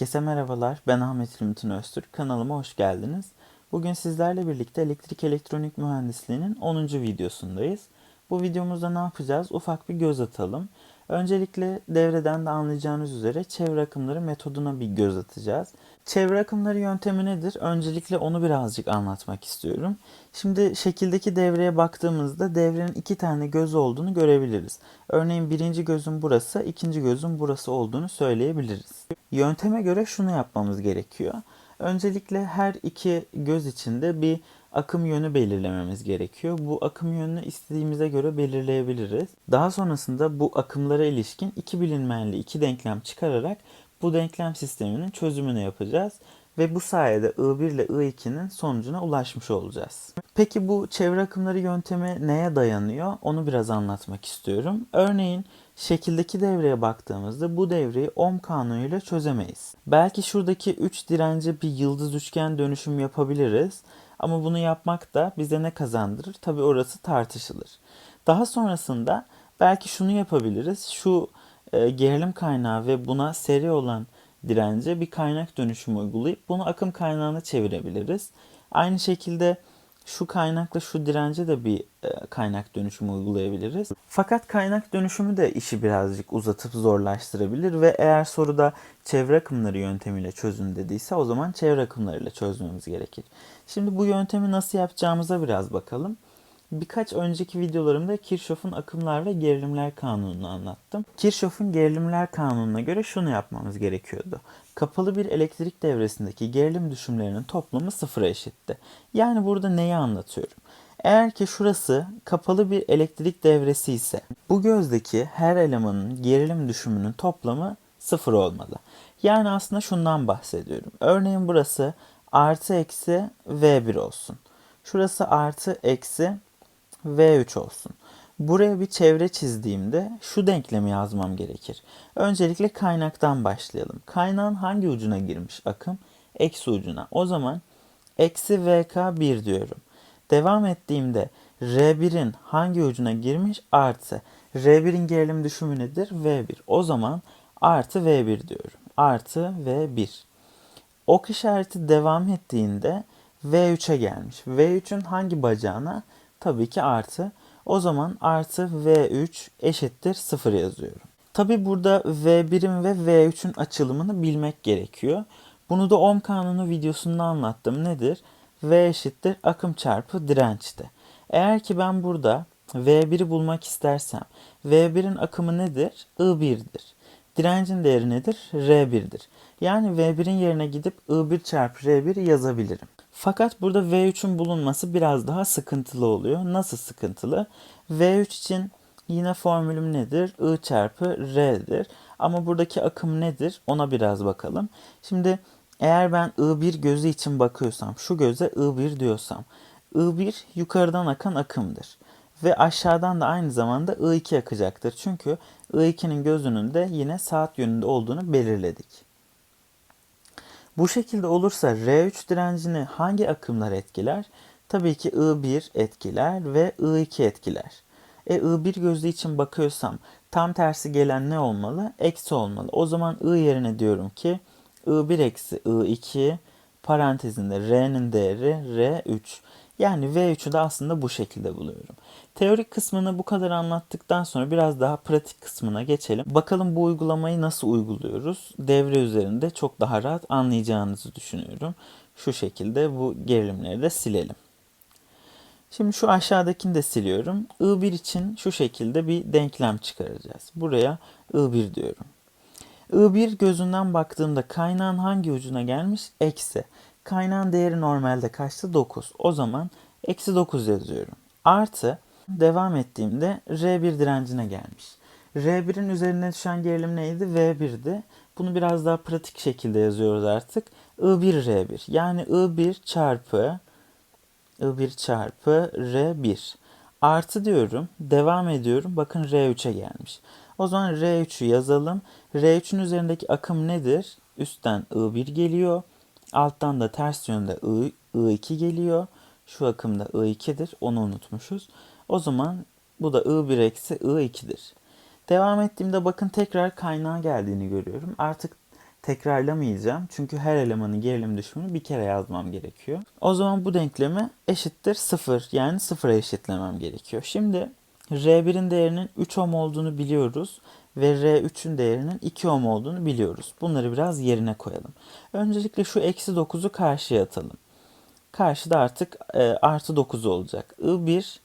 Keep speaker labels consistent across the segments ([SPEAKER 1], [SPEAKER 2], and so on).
[SPEAKER 1] Herkese merhabalar. Ben Ahmet Ümit Öztürk. Kanalıma hoş geldiniz. Bugün sizlerle birlikte elektrik elektronik mühendisliğinin 10. videosundayız. Bu videomuzda ne yapacağız? Ufak bir göz atalım. Öncelikle devreden de anlayacağınız üzere çevre akımları metoduna bir göz atacağız. Çevre akımları yöntemi nedir? Öncelikle onu birazcık anlatmak istiyorum. Şimdi şekildeki devreye baktığımızda devrenin iki tane göz olduğunu görebiliriz. Örneğin birinci gözün burası, ikinci gözün burası olduğunu söyleyebiliriz. Yönteme göre şunu yapmamız gerekiyor. Öncelikle her iki göz içinde bir akım yönü belirlememiz gerekiyor. Bu akım yönünü istediğimize göre belirleyebiliriz. Daha sonrasında bu akımlara ilişkin iki bilinmeyenli iki denklem çıkararak bu denklem sisteminin çözümünü yapacağız ve bu sayede I1 ile I2'nin sonucuna ulaşmış olacağız. Peki bu çevre akımları yöntemi neye dayanıyor? Onu biraz anlatmak istiyorum. Örneğin şekildeki devreye baktığımızda bu devreyi Ohm kanunuyla çözemeyiz. Belki şuradaki 3 dirence bir yıldız üçgen dönüşüm yapabiliriz. Ama bunu yapmak da bize ne kazandırır? Tabii orası tartışılır. Daha sonrasında belki şunu yapabiliriz. Şu e, gerilim kaynağı ve buna seri olan dirence bir kaynak dönüşümü uygulayıp bunu akım kaynağına çevirebiliriz. Aynı şekilde şu kaynakla şu dirence de bir e, kaynak dönüşümü uygulayabiliriz. Fakat kaynak dönüşümü de işi birazcık uzatıp zorlaştırabilir ve eğer soruda çevre akımları yöntemiyle çözün dediyse o zaman çevre akımlarıyla çözmemiz gerekir. Şimdi bu yöntemi nasıl yapacağımıza biraz bakalım. Birkaç önceki videolarımda Kirchhoff'un akımlar ve gerilimler kanununu anlattım. Kirchhoff'un gerilimler kanununa göre şunu yapmamız gerekiyordu. Kapalı bir elektrik devresindeki gerilim düşümlerinin toplamı sıfıra eşitti. Yani burada neyi anlatıyorum? Eğer ki şurası kapalı bir elektrik devresi ise bu gözdeki her elemanın gerilim düşümünün toplamı sıfır olmalı. Yani aslında şundan bahsediyorum. Örneğin burası artı eksi V1 olsun. Şurası artı eksi V3 olsun. Buraya bir çevre çizdiğimde şu denklemi yazmam gerekir. Öncelikle kaynaktan başlayalım. Kaynağın hangi ucuna girmiş akım? Eksi ucuna. O zaman eksi VK1 diyorum. Devam ettiğimde R1'in hangi ucuna girmiş? Artı. R1'in gerilim düşümü nedir? V1. O zaman artı V1 diyorum. Artı V1. Ok işareti devam ettiğinde V3'e gelmiş. V3'ün hangi bacağına? Tabii ki artı. O zaman artı V3 eşittir 0 yazıyorum. Tabi burada V1'in ve V3'ün açılımını bilmek gerekiyor. Bunu da Ohm kanunu videosunda anlattım. Nedir? V eşittir akım çarpı dirençte. Eğer ki ben burada V1'i bulmak istersem V1'in akımı nedir? I1'dir. Direncin değeri nedir? R1'dir. Yani V1'in yerine gidip I1 çarpı R1 yazabilirim. Fakat burada V3'ün bulunması biraz daha sıkıntılı oluyor. Nasıl sıkıntılı? V3 için yine formülüm nedir? I çarpı R'dir. Ama buradaki akım nedir? Ona biraz bakalım. Şimdi eğer ben I1 gözü için bakıyorsam, şu göze I1 diyorsam, I1 yukarıdan akan akımdır. Ve aşağıdan da aynı zamanda I2 akacaktır. Çünkü I2'nin gözünün de yine saat yönünde olduğunu belirledik. Bu şekilde olursa R3 direncini hangi akımlar etkiler? Tabii ki I1 etkiler ve I2 etkiler. E I1 gözü için bakıyorsam tam tersi gelen ne olmalı? Eksi olmalı. O zaman I yerine diyorum ki I1 eksi I2 parantezinde R'nin değeri R3. Yani V3'ü de aslında bu şekilde buluyorum. Teorik kısmını bu kadar anlattıktan sonra biraz daha pratik kısmına geçelim. Bakalım bu uygulamayı nasıl uyguluyoruz? Devre üzerinde çok daha rahat anlayacağınızı düşünüyorum. Şu şekilde bu gerilimleri de silelim. Şimdi şu aşağıdakini de siliyorum. I1 için şu şekilde bir denklem çıkaracağız. Buraya I1 diyorum. I1 gözünden baktığımda kaynağın hangi ucuna gelmiş? Eksi. Kaynağın değeri normalde kaçtı? 9. O zaman eksi 9 yazıyorum. Artı devam ettiğimde R1 direncine gelmiş. R1'in üzerine düşen gerilim neydi? V1'di. Bunu biraz daha pratik şekilde yazıyoruz artık. I1 R1 yani I1 çarpı I1 çarpı R1 artı diyorum. Devam ediyorum. Bakın R3'e gelmiş. O zaman R3'ü yazalım. R3'ün üzerindeki akım nedir? Üstten I1 geliyor. Alttan da ters yönde I, I2 geliyor. Şu akım da I2'dir. Onu unutmuşuz. O zaman bu da I1 eksi I2'dir. Devam ettiğimde bakın tekrar kaynağa geldiğini görüyorum. Artık tekrarlamayacağım. Çünkü her elemanın gerilim düşümünü bir kere yazmam gerekiyor. O zaman bu denklemi eşittir 0 yani 0'a eşitlemem gerekiyor. Şimdi R1'in değerinin 3 ohm olduğunu biliyoruz ve R3'ün değerinin 2 ohm olduğunu biliyoruz. Bunları biraz yerine koyalım. Öncelikle şu eksi 9'u karşıya atalım. Karşıda artık e, artı 9 olacak. I1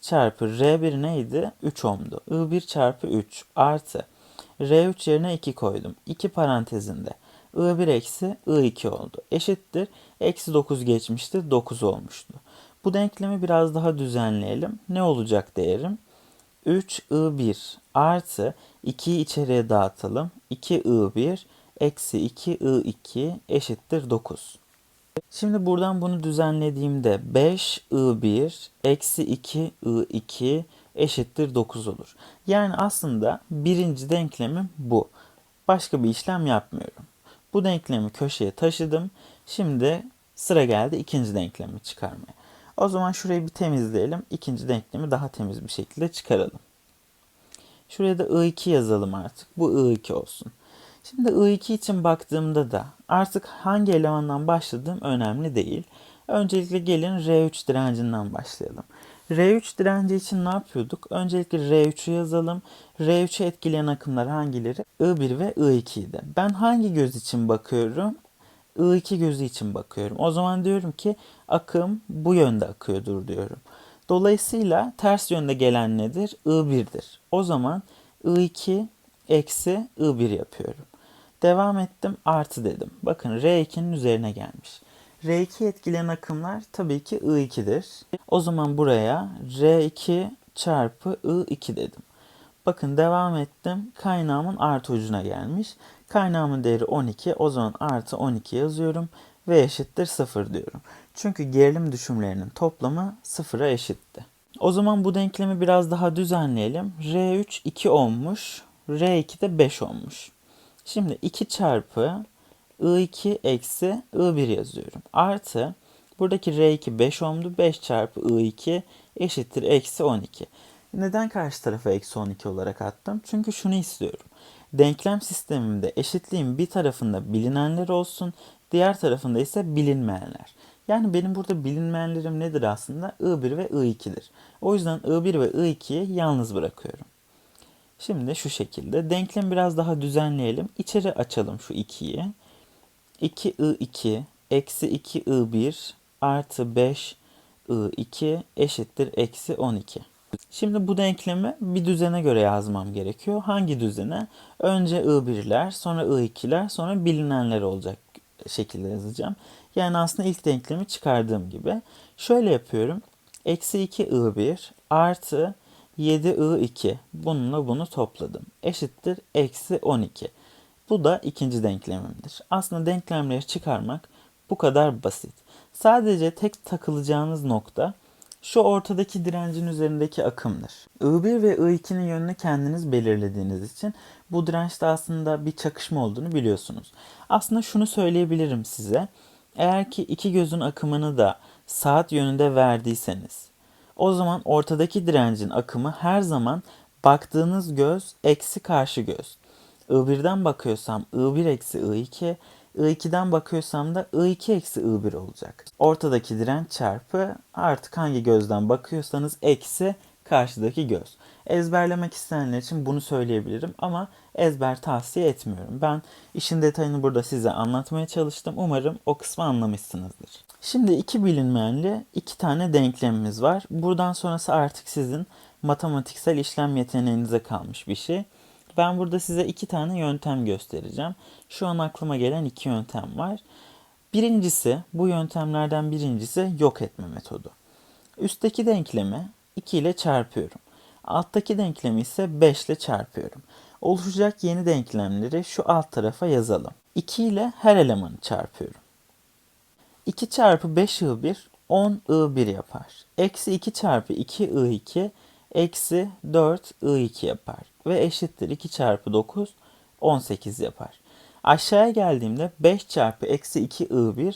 [SPEAKER 1] çarpı R1 neydi? 3 ohmdu. I1 çarpı 3 artı R3 yerine 2 koydum. 2 parantezinde. I1 eksi I2 oldu. Eşittir. Eksi 9 geçmişti. 9 olmuştu. Bu denklemi biraz daha düzenleyelim. Ne olacak değerim? 3I1 artı 2'yi içeriye dağıtalım. 2I1 eksi 2I2 eşittir 9. Şimdi buradan bunu düzenlediğimde 5I1 eksi 2I2 eşittir 9 olur. Yani aslında birinci denklemim bu. Başka bir işlem yapmıyorum. Bu denklemi köşeye taşıdım. Şimdi sıra geldi ikinci denklemi çıkarmaya. O zaman şurayı bir temizleyelim. İkinci denklemi daha temiz bir şekilde çıkaralım. Şuraya da I2 yazalım artık. Bu I2 olsun. Şimdi I2 için baktığımda da artık hangi elemandan başladığım önemli değil. Öncelikle gelin R3 direncinden başlayalım. R3 direnci için ne yapıyorduk? Öncelikle R3'ü yazalım. R3'ü etkileyen akımlar hangileri? I1 ve I2 idi. Ben hangi göz için bakıyorum? I2 gözü için bakıyorum. O zaman diyorum ki akım bu yönde akıyordur diyorum. Dolayısıyla ters yönde gelen nedir? I1'dir. O zaman I2 eksi I1 yapıyorum. Devam ettim artı dedim. Bakın R2'nin üzerine gelmiş. R2 etkileyen akımlar tabii ki I2'dir. O zaman buraya R2 çarpı I2 dedim. Bakın devam ettim. Kaynağımın artı ucuna gelmiş. Kaynağımın değeri 12. O zaman artı 12 yazıyorum. Ve eşittir 0 diyorum. Çünkü gerilim düşümlerinin toplamı 0'a eşitti. O zaman bu denklemi biraz daha düzenleyelim. R3 2 ohmmuş. R2 de 5 ohmmuş. Şimdi 2 çarpı I2 eksi I1 yazıyorum. Artı buradaki R2 5 ohmdu. 5 çarpı I2 eşittir eksi 12. Neden karşı tarafa eksi 12 olarak attım? Çünkü şunu istiyorum. Denklem sistemimde eşitliğin bir tarafında bilinenler olsun, diğer tarafında ise bilinmeyenler. Yani benim burada bilinmeyenlerim nedir aslında? I1 ve I2'dir. O yüzden I1 ve I2'yi yalnız bırakıyorum. Şimdi şu şekilde. Denklemi biraz daha düzenleyelim. İçeri açalım şu 2'yi. 2I2 eksi 2I1 artı 5I2 eşittir eksi 12. Şimdi bu denklemi bir düzene göre yazmam gerekiyor. Hangi düzene? Önce I1'ler, sonra I2'ler, sonra bilinenler olacak şekilde yazacağım. Yani aslında ilk denklemi çıkardığım gibi. Şöyle yapıyorum. Eksi 2I1 artı 7I2. Bununla bunu topladım. Eşittir eksi 12. Bu da ikinci denklemimdir. Aslında denklemleri çıkarmak bu kadar basit. Sadece tek takılacağınız nokta şu ortadaki direncin üzerindeki akımdır. I1 ve I2'nin yönünü kendiniz belirlediğiniz için bu dirençte aslında bir çakışma olduğunu biliyorsunuz. Aslında şunu söyleyebilirim size. Eğer ki iki gözün akımını da saat yönünde verdiyseniz o zaman ortadaki direncin akımı her zaman baktığınız göz eksi karşı göz. I1'den bakıyorsam I1 eksi I2, I2'den bakıyorsam da I2 eksi I1 olacak. Ortadaki direnç çarpı artık hangi gözden bakıyorsanız eksi karşıdaki göz. Ezberlemek isteyenler için bunu söyleyebilirim ama ezber tavsiye etmiyorum. Ben işin detayını burada size anlatmaya çalıştım. Umarım o kısmı anlamışsınızdır. Şimdi iki bilinmeyenli iki tane denklemimiz var. Buradan sonrası artık sizin matematiksel işlem yeteneğinize kalmış bir şey. Ben burada size iki tane yöntem göstereceğim. Şu an aklıma gelen iki yöntem var. Birincisi, bu yöntemlerden birincisi yok etme metodu. Üstteki denklemi 2 ile çarpıyorum. Alttaki denklemi ise 5 ile çarpıyorum. Oluşacak yeni denklemleri şu alt tarafa yazalım. 2 ile her elemanı çarpıyorum. 2 çarpı 5i1 10i1 yapar. Eksi 2 çarpı 2i2 eksi 4i2 yapar. Ve eşittir 2 çarpı 9 18 yapar. Aşağıya geldiğimde 5 çarpı eksi 2i1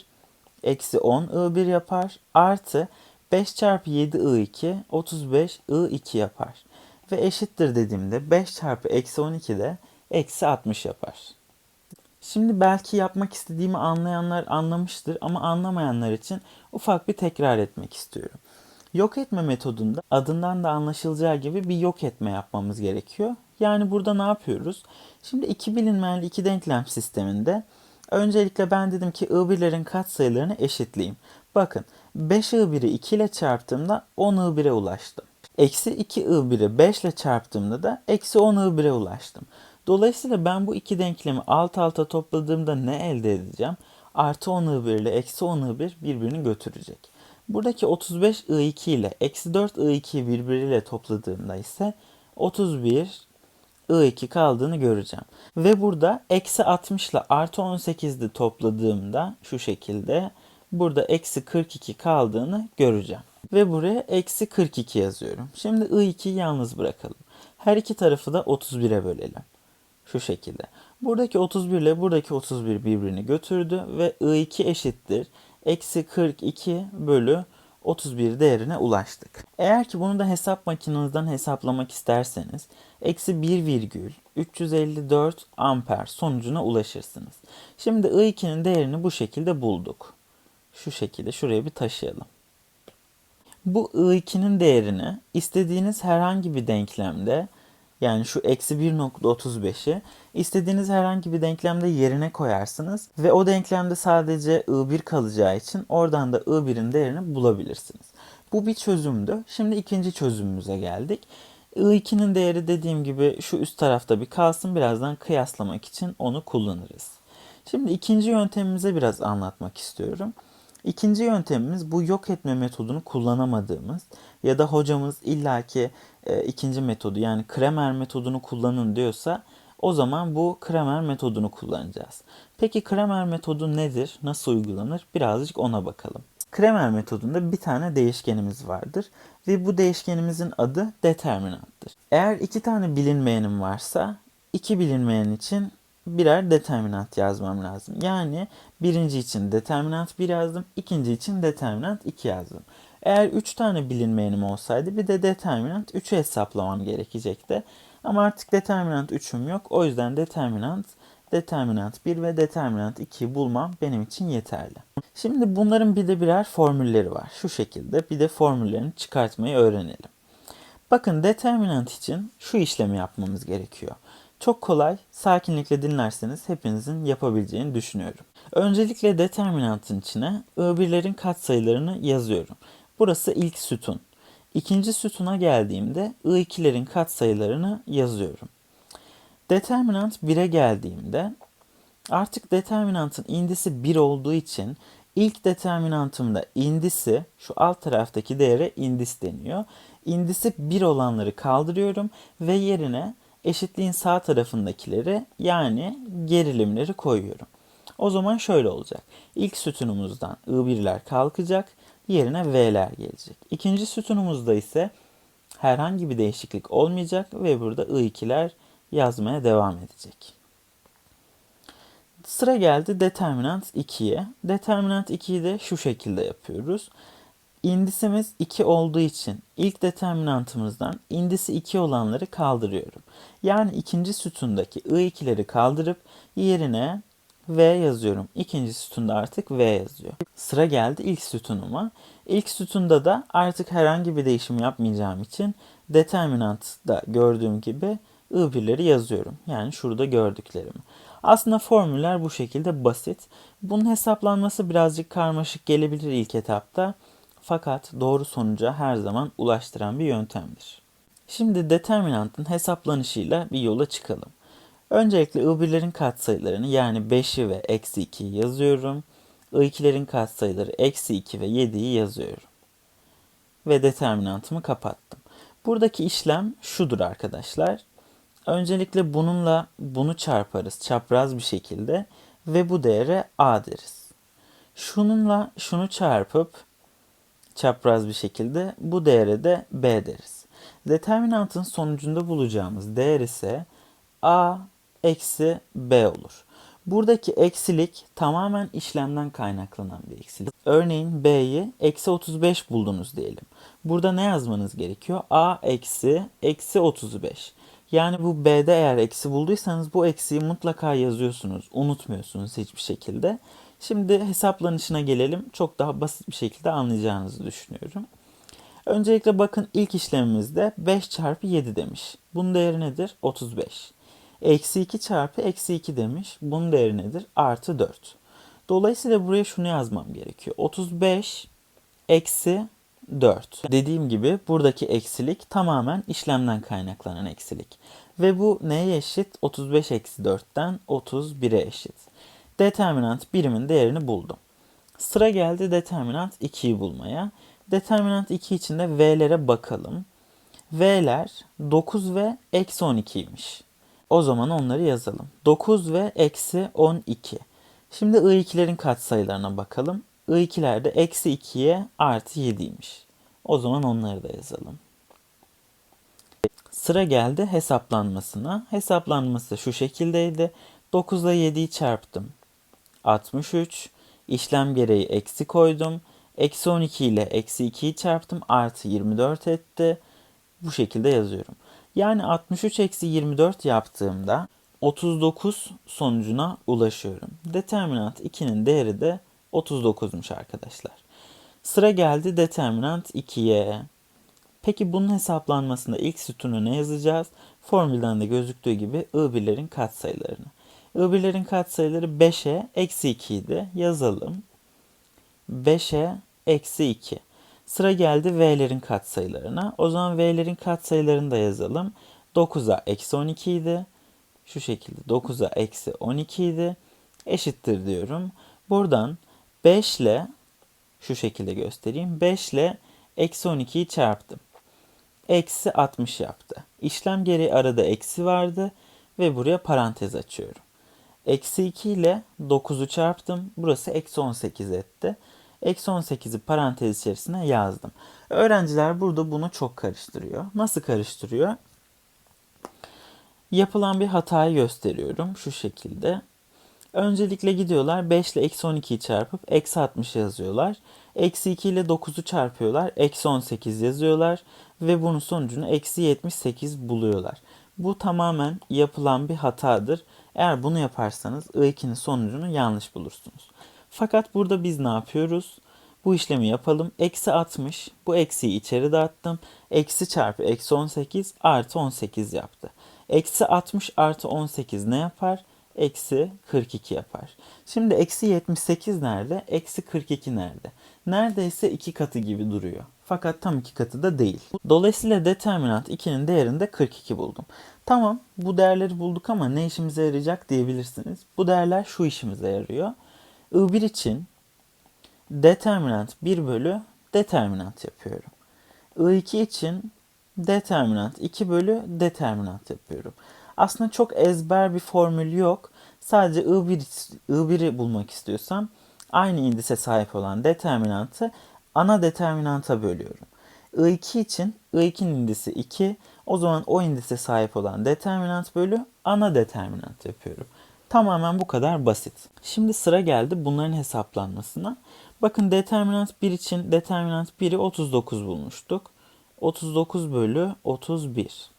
[SPEAKER 1] eksi 10i1 yapar. Artı 5 çarpı 7i2 35i2 yapar. Ve eşittir dediğimde 5 çarpı eksi 12 de eksi 60 yapar. Şimdi belki yapmak istediğimi anlayanlar anlamıştır ama anlamayanlar için ufak bir tekrar etmek istiyorum. Yok etme metodunda adından da anlaşılacağı gibi bir yok etme yapmamız gerekiyor. Yani burada ne yapıyoruz? Şimdi iki bilinmeyenli iki denklem sisteminde öncelikle ben dedim ki I1'lerin katsayılarını eşitleyeyim. Bakın 5 I1'i 2 ile çarptığımda 10 I1'e ulaştım. Eksi 2 I1'i 5 ile çarptığımda da eksi 10 I1'e ulaştım. Dolayısıyla ben bu iki denklemi alt alta topladığımda ne elde edeceğim? Artı 10 I1 ile eksi 10 I1 birbirini götürecek. Buradaki 35 I2 ile eksi 4 I2 birbiriyle topladığımda ise 31 I2 kaldığını göreceğim. Ve burada eksi 60 ile artı 18'de topladığımda şu şekilde burada eksi 42 kaldığını göreceğim. Ve buraya eksi 42 yazıyorum. Şimdi I2'yi yalnız bırakalım. Her iki tarafı da 31'e bölelim. Şu şekilde. Buradaki 31 ile buradaki 31 birbirini götürdü ve I2 eşittir. Eksi 42 bölü 31 değerine ulaştık. Eğer ki bunu da hesap makinenizden hesaplamak isterseniz eksi 1 virgül 354 amper sonucuna ulaşırsınız. Şimdi I2'nin değerini bu şekilde bulduk. Şu şekilde şuraya bir taşıyalım. Bu I2'nin değerini istediğiniz herhangi bir denklemde yani şu eksi 1.35'i istediğiniz herhangi bir denklemde yerine koyarsınız ve o denklemde sadece I1 kalacağı için oradan da I1'in değerini bulabilirsiniz. Bu bir çözümdü. Şimdi ikinci çözümümüze geldik. I2'nin değeri dediğim gibi şu üst tarafta bir kalsın. Birazdan kıyaslamak için onu kullanırız. Şimdi ikinci yöntemimize biraz anlatmak istiyorum. İkinci yöntemimiz bu yok etme metodunu kullanamadığımız ya da hocamız illaki e, ikinci metodu yani Kremer metodunu kullanın diyorsa o zaman bu Kremer metodunu kullanacağız. Peki Kremer metodu nedir? Nasıl uygulanır? Birazcık ona bakalım. Kremer metodunda bir tane değişkenimiz vardır ve bu değişkenimizin adı determinanttır. Eğer iki tane bilinmeyenim varsa iki bilinmeyen için birer determinant yazmam lazım. Yani birinci için determinant 1 yazdım, ikinci için determinant 2 yazdım. Eğer 3 tane bilinmeyenim olsaydı bir de determinant 3'ü hesaplamam gerekecekti. Ama artık determinant 3'üm yok. O yüzden determinant, determinant 1 ve determinant 2'yi bulmam benim için yeterli. Şimdi bunların bir de birer formülleri var. Şu şekilde bir de formüllerini çıkartmayı öğrenelim. Bakın determinant için şu işlemi yapmamız gerekiyor. Çok kolay, sakinlikle dinlerseniz hepinizin yapabileceğini düşünüyorum. Öncelikle determinantın içine I1'lerin katsayılarını yazıyorum. Burası ilk sütun. İkinci sütuna geldiğimde I2'lerin katsayılarını yazıyorum. Determinant 1'e geldiğimde artık determinantın indisi 1 olduğu için ilk determinantımda indisi şu alt taraftaki değere indis deniyor. İndisi 1 olanları kaldırıyorum ve yerine eşitliğin sağ tarafındakileri yani gerilimleri koyuyorum. O zaman şöyle olacak. İlk sütunumuzdan I1'ler kalkacak, yerine V'ler gelecek. İkinci sütunumuzda ise herhangi bir değişiklik olmayacak ve burada I2'ler yazmaya devam edecek. Sıra geldi determinant 2'ye. Determinant 2'yi de şu şekilde yapıyoruz. İndisimiz 2 olduğu için ilk determinantımızdan indisi 2 olanları kaldırıyorum. Yani ikinci sütundaki I2'leri kaldırıp yerine V yazıyorum. İkinci sütunda artık V yazıyor. Sıra geldi ilk sütunuma. İlk sütunda da artık herhangi bir değişim yapmayacağım için determinantta gördüğüm gibi I1'leri yazıyorum. Yani şurada gördüklerimi. Aslında formüller bu şekilde basit. Bunun hesaplanması birazcık karmaşık gelebilir ilk etapta. Fakat doğru sonuca her zaman ulaştıran bir yöntemdir. Şimdi determinantın hesaplanışıyla bir yola çıkalım. Öncelikle I1'lerin katsayılarını yani 5'i ve eksi 2'yi yazıyorum. I2'lerin katsayıları eksi 2 ve 7'yi yazıyorum. Ve determinantımı kapattım. Buradaki işlem şudur arkadaşlar. Öncelikle bununla bunu çarparız çapraz bir şekilde ve bu değere A deriz. Şununla şunu çarpıp çapraz bir şekilde bu değere de B deriz. Determinantın sonucunda bulacağımız değer ise A eksi B olur. Buradaki eksilik tamamen işlemden kaynaklanan bir eksilik. Örneğin B'yi eksi 35 buldunuz diyelim. Burada ne yazmanız gerekiyor? A eksi eksi 35. Yani bu B'de eğer eksi bulduysanız bu eksiyi mutlaka yazıyorsunuz. Unutmuyorsunuz hiçbir şekilde. Şimdi hesaplanışına gelelim. Çok daha basit bir şekilde anlayacağınızı düşünüyorum. Öncelikle bakın ilk işlemimizde 5 çarpı 7 demiş. Bunun değeri nedir? 35. Eksi 2 çarpı eksi 2 demiş. Bunun değeri nedir? Artı 4. Dolayısıyla buraya şunu yazmam gerekiyor. 35 eksi 4. Dediğim gibi buradaki eksilik tamamen işlemden kaynaklanan eksilik. Ve bu neye eşit? 35 eksi 4'ten 31'e eşit. Determinant birimin değerini buldum. Sıra geldi determinant 2'yi bulmaya. Determinant 2 için de v'lere bakalım. V'ler 9 ve eksi 12'ymiş. O zaman onları yazalım. 9 ve eksi 12. Şimdi i2'lerin katsayılarına bakalım. i2'ler de eksi 2'ye artı 7'ymiş. O zaman onları da yazalım. Sıra geldi hesaplanmasına. Hesaplanması şu şekildeydi. 9 ile 7'yi çarptım. 63. İşlem gereği eksi koydum. Eksi 12 ile eksi 2'yi çarptım. Artı 24 etti. Bu şekilde yazıyorum. Yani 63 eksi 24 yaptığımda 39 sonucuna ulaşıyorum. Determinant 2'nin değeri de 39'muş arkadaşlar. Sıra geldi determinant 2'ye. Peki bunun hesaplanmasında ilk sütunu ne yazacağız? Formülden de gözüktüğü gibi I1'lerin katsayılarını. I1'lerin katsayıları 5'e eksi 2 idi. Yazalım. 5'e eksi 2. Sıra geldi V'lerin katsayılarına. O zaman V'lerin katsayılarını da yazalım. 9'a eksi 12 idi. Şu şekilde 9'a eksi 12 idi. Eşittir diyorum. Buradan 5 ile şu şekilde göstereyim. 5 ile eksi 12'yi çarptım. Eksi 60 yaptı. İşlem gereği arada eksi vardı ve buraya parantez açıyorum. Eksi 2 ile 9'u çarptım. Burası eksi 18 etti. Eksi 18'i parantez içerisine yazdım. Öğrenciler burada bunu çok karıştırıyor. Nasıl karıştırıyor? Yapılan bir hatayı gösteriyorum şu şekilde. Öncelikle gidiyorlar 5 ile eksi 12'yi çarpıp eksi 60 yazıyorlar. Eksi 2 ile 9'u çarpıyorlar. Eksi 18 yazıyorlar. Ve bunun sonucunu eksi 78 buluyorlar. Bu tamamen yapılan bir hatadır. Eğer bunu yaparsanız I2'nin sonucunu yanlış bulursunuz. Fakat burada biz ne yapıyoruz? Bu işlemi yapalım. Eksi 60. Bu eksiyi içeri dağıttım. Eksi çarpı eksi 18 artı 18 yaptı. Eksi 60 artı 18 ne yapar? Eksi 42 yapar. Şimdi eksi 78 nerede? Eksi 42 nerede? Neredeyse iki katı gibi duruyor. Fakat tam iki katı da değil. Dolayısıyla determinant 2'nin değerini de 42 buldum. Tamam bu değerleri bulduk ama ne işimize yarayacak diyebilirsiniz. Bu değerler şu işimize yarıyor. I1 için determinant 1 bölü determinant yapıyorum. I2 için determinant 2 bölü determinant yapıyorum. Aslında çok ezber bir formül yok. Sadece I1, I1'i bulmak istiyorsam aynı indise sahip olan determinantı ana determinanta bölüyorum. I2 için I2'nin indisi 2. O zaman o indise sahip olan determinant bölü ana determinant yapıyorum. Tamamen bu kadar basit. Şimdi sıra geldi bunların hesaplanmasına. Bakın determinant 1 için determinant 1'i 39 bulmuştuk. 39 bölü 31.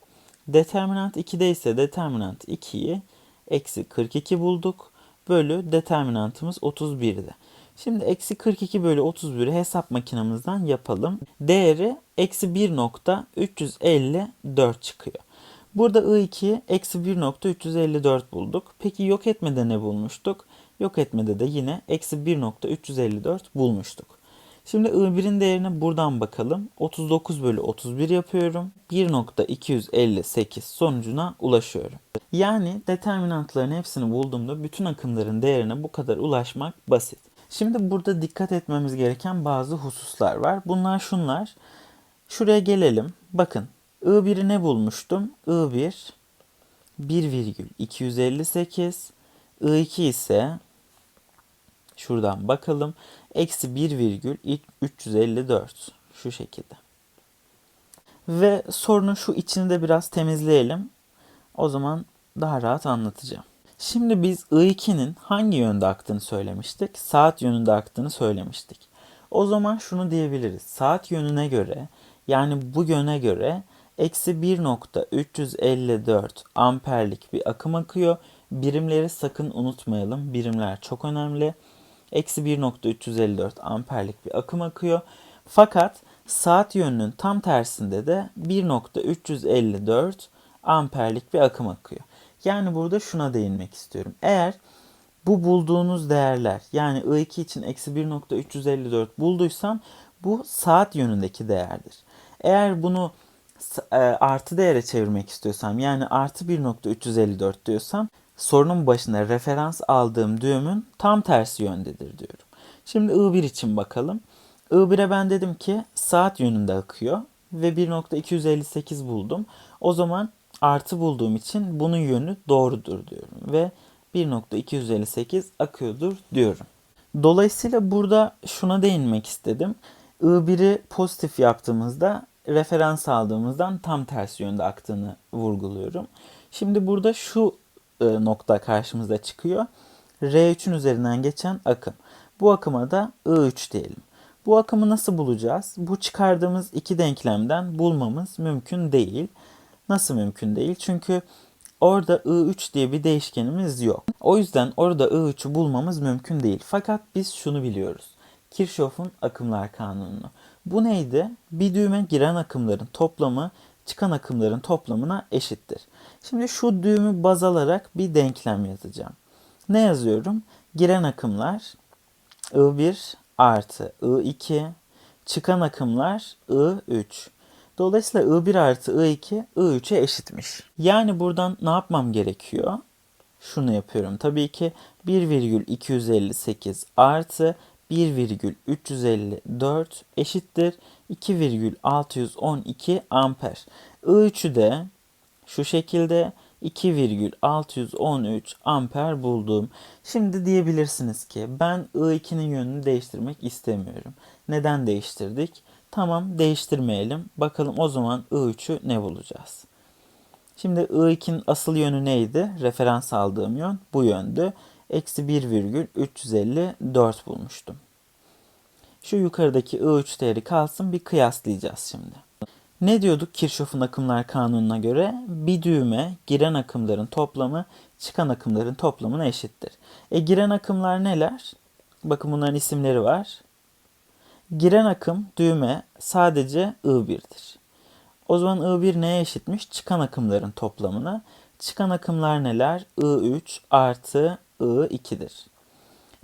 [SPEAKER 1] Determinant 2'de ise determinant 2'yi eksi 42 bulduk. Bölü determinantımız 31'di. Şimdi eksi 42 bölü 31'i hesap makinamızdan yapalım. Değeri eksi 1.354 çıkıyor. Burada I2 eksi 1.354 bulduk. Peki yok etmede ne bulmuştuk? Yok etmede de yine eksi 1.354 bulmuştuk. Şimdi I1'in değerine buradan bakalım. 39 bölü 31 yapıyorum. 1.258 sonucuna ulaşıyorum. Yani determinantların hepsini bulduğumda bütün akımların değerine bu kadar ulaşmak basit. Şimdi burada dikkat etmemiz gereken bazı hususlar var. Bunlar şunlar. Şuraya gelelim. Bakın I1'i ne bulmuştum? I1 1,258 I2 ise şuradan bakalım. Eksi 1,354 şu şekilde. Ve sorunun şu içini de biraz temizleyelim. O zaman daha rahat anlatacağım. Şimdi biz I2'nin hangi yönde aktığını söylemiştik? Saat yönünde aktığını söylemiştik. O zaman şunu diyebiliriz. Saat yönüne göre yani bu yöne göre eksi 1.354 amperlik bir akım akıyor. Birimleri sakın unutmayalım. Birimler çok önemli. Eksi 1.354 amperlik bir akım akıyor. Fakat saat yönünün tam tersinde de 1.354 amperlik bir akım akıyor. Yani burada şuna değinmek istiyorum. Eğer bu bulduğunuz değerler yani I2 için eksi 1.354 bulduysam bu saat yönündeki değerdir. Eğer bunu artı değere çevirmek istiyorsam yani artı 1.354 diyorsam sorunun başına referans aldığım düğümün tam tersi yöndedir diyorum. Şimdi I1 için bakalım. I1'e ben dedim ki saat yönünde akıyor ve 1.258 buldum. O zaman artı bulduğum için bunun yönü doğrudur diyorum ve 1.258 akıyordur diyorum. Dolayısıyla burada şuna değinmek istedim. I1'i pozitif yaptığımızda referans aldığımızdan tam tersi yönde aktığını vurguluyorum. Şimdi burada şu e, nokta karşımıza çıkıyor. R3'ün üzerinden geçen akım. Bu akıma da I3 diyelim. Bu akımı nasıl bulacağız? Bu çıkardığımız iki denklemden bulmamız mümkün değil. Nasıl mümkün değil? Çünkü orada I3 diye bir değişkenimiz yok. O yüzden orada I3'ü bulmamız mümkün değil. Fakat biz şunu biliyoruz. Kirchhoff'un akımlar kanunu. Bu neydi? Bir düğme giren akımların toplamı çıkan akımların toplamına eşittir. Şimdi şu düğümü baz alarak bir denklem yazacağım. Ne yazıyorum? Giren akımlar I1 artı I2 çıkan akımlar I3. Dolayısıyla I1 artı I2 I3'e eşitmiş. Yani buradan ne yapmam gerekiyor? Şunu yapıyorum. Tabii ki 1,258 artı 1,354 eşittir 2,612 amper. I3'ü de şu şekilde 2,613 amper buldum. Şimdi diyebilirsiniz ki ben I2'nin yönünü değiştirmek istemiyorum. Neden değiştirdik? Tamam değiştirmeyelim. Bakalım o zaman I3'ü ne bulacağız? Şimdi I2'nin asıl yönü neydi? Referans aldığım yön bu yöndü. Eksi 1,354 bulmuştum. Şu yukarıdaki I3 değeri kalsın bir kıyaslayacağız şimdi. Ne diyorduk Kirchhoff'un akımlar kanununa göre? Bir düğme giren akımların toplamı çıkan akımların toplamına eşittir. E giren akımlar neler? Bakın bunların isimleri var. Giren akım düğme sadece I1'dir. O zaman I1 neye eşitmiş? Çıkan akımların toplamına. Çıkan akımlar neler? I3 artı I2'dir.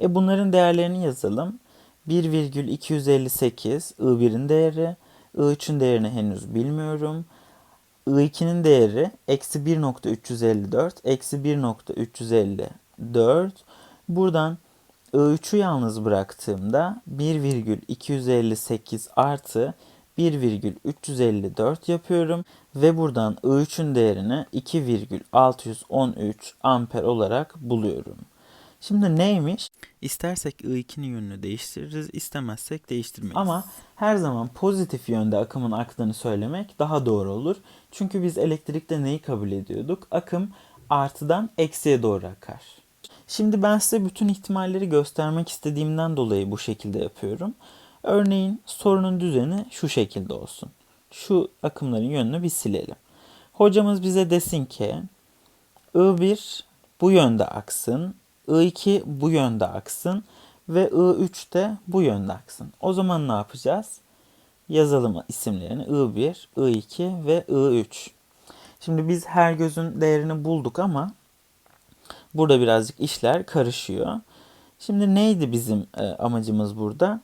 [SPEAKER 1] E bunların değerlerini yazalım. 1,258 I1'in değeri. I3'ün değerini henüz bilmiyorum. I2'nin değeri eksi 1.354 eksi 1.354. Buradan I3'ü yalnız bıraktığımda 1,258 artı 1,354 yapıyorum ve buradan I3'ün değerini 2,613 amper olarak buluyorum. Şimdi neymiş? İstersek I2'nin yönünü değiştiririz, istemezsek değiştirmeyiz. Ama her zaman pozitif yönde akımın aktığını söylemek daha doğru olur. Çünkü biz elektrikte neyi kabul ediyorduk? Akım artıdan eksiye doğru akar. Şimdi ben size bütün ihtimalleri göstermek istediğimden dolayı bu şekilde yapıyorum. Örneğin sorunun düzeni şu şekilde olsun. Şu akımların yönünü bir silelim. Hocamız bize desin ki I1 bu yönde aksın, I2 bu yönde aksın ve I3 de bu yönde aksın. O zaman ne yapacağız? Yazalım isimlerini I1, I2 ve I3. Şimdi biz her gözün değerini bulduk ama burada birazcık işler karışıyor. Şimdi neydi bizim e, amacımız burada?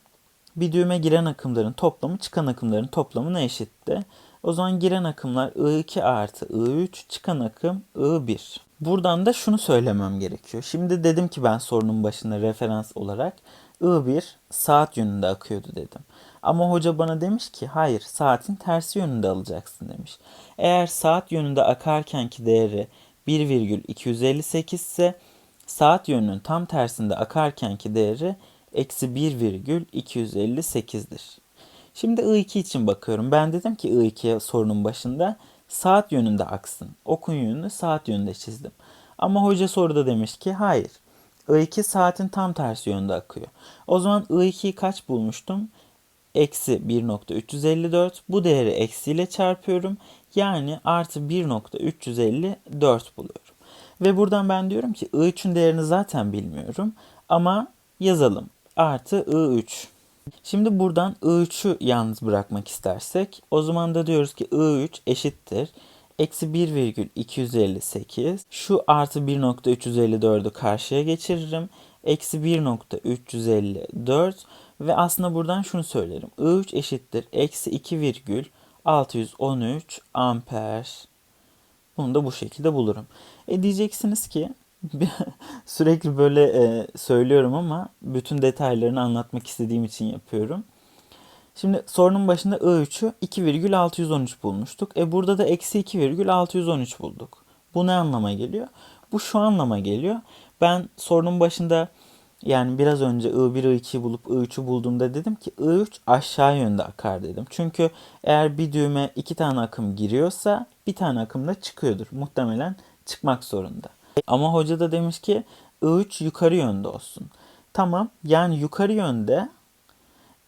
[SPEAKER 1] Bir düğme giren akımların toplamı çıkan akımların toplamına eşitti. O zaman giren akımlar I2 artı I3, çıkan akım I1. Buradan da şunu söylemem gerekiyor. Şimdi dedim ki ben sorunun başında referans olarak I1 saat yönünde akıyordu dedim. Ama hoca bana demiş ki hayır saatin tersi yönünde alacaksın demiş. Eğer saat yönünde akarkenki değeri 1,258 ise saat yönünün tam tersinde akarkenki değeri eksi 1,258'dir. Şimdi I2 için bakıyorum. Ben dedim ki I2 sorunun başında saat yönünde aksın. Okun yönünü saat yönünde çizdim. Ama hoca soruda demiş ki hayır. I2 saatin tam tersi yönde akıyor. O zaman I2'yi kaç bulmuştum? eksi 1.354. Bu değeri eksiyle çarpıyorum. Yani artı 1.354 buluyorum. Ve buradan ben diyorum ki I3'ün değerini zaten bilmiyorum. Ama yazalım. Artı I3. Şimdi buradan I3'ü yalnız bırakmak istersek o zaman da diyoruz ki I3 eşittir. Eksi 1,258. Şu artı 1.354'ü karşıya geçiririm. Eksi 1.354 ve aslında buradan şunu söylerim. I3 eşittir. Eksi 2,613 amper. Bunu da bu şekilde bulurum. E diyeceksiniz ki sürekli böyle e, söylüyorum ama bütün detaylarını anlatmak istediğim için yapıyorum. Şimdi sorunun başında I3'ü 2,613 bulmuştuk. E burada da eksi 2,613 bulduk. Bu ne anlama geliyor? Bu şu anlama geliyor. Ben sorunun başında yani biraz önce I1, I2'yi bulup I3'ü bulduğumda dedim ki I3 aşağı yönde akar dedim. Çünkü eğer bir düğme iki tane akım giriyorsa bir tane akım da çıkıyordur. Muhtemelen çıkmak zorunda. Ama hoca da demiş ki I3 yukarı yönde olsun. Tamam yani yukarı yönde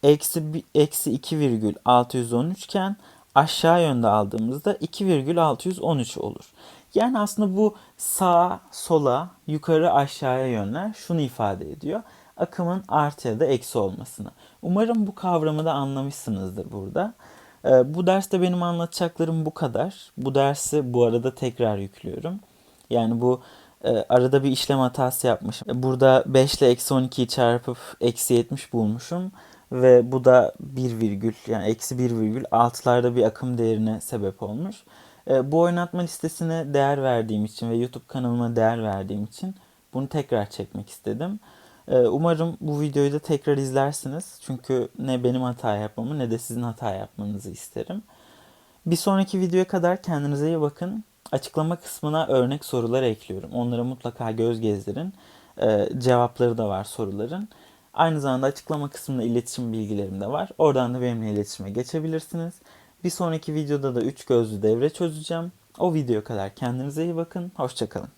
[SPEAKER 1] eksi, eksi 2,613 iken aşağı yönde aldığımızda 2,613 olur. Yani aslında bu sağa, sola, yukarı, aşağıya yönler şunu ifade ediyor. Akımın artı ya da eksi olmasını. Umarım bu kavramı da anlamışsınızdır burada. Ee, bu derste benim anlatacaklarım bu kadar. Bu dersi bu arada tekrar yüklüyorum. Yani bu e, arada bir işlem hatası yapmışım. Burada 5 ile eksi 12'yi çarpıp eksi 70 bulmuşum. Ve bu da 1 virgül yani eksi 1 virgül altılarda bir akım değerine sebep olmuş. E, bu oynatma listesine değer verdiğim için ve YouTube kanalıma değer verdiğim için bunu tekrar çekmek istedim. E, umarım bu videoyu da tekrar izlersiniz. Çünkü ne benim hata yapmamı ne de sizin hata yapmanızı isterim. Bir sonraki videoya kadar kendinize iyi bakın. Açıklama kısmına örnek sorular ekliyorum. Onlara mutlaka göz gezdirin. Ee, cevapları da var soruların. Aynı zamanda açıklama kısmında iletişim bilgilerim de var. Oradan da benimle iletişime geçebilirsiniz. Bir sonraki videoda da 3 gözlü devre çözeceğim. O videoya kadar kendinize iyi bakın. Hoşçakalın.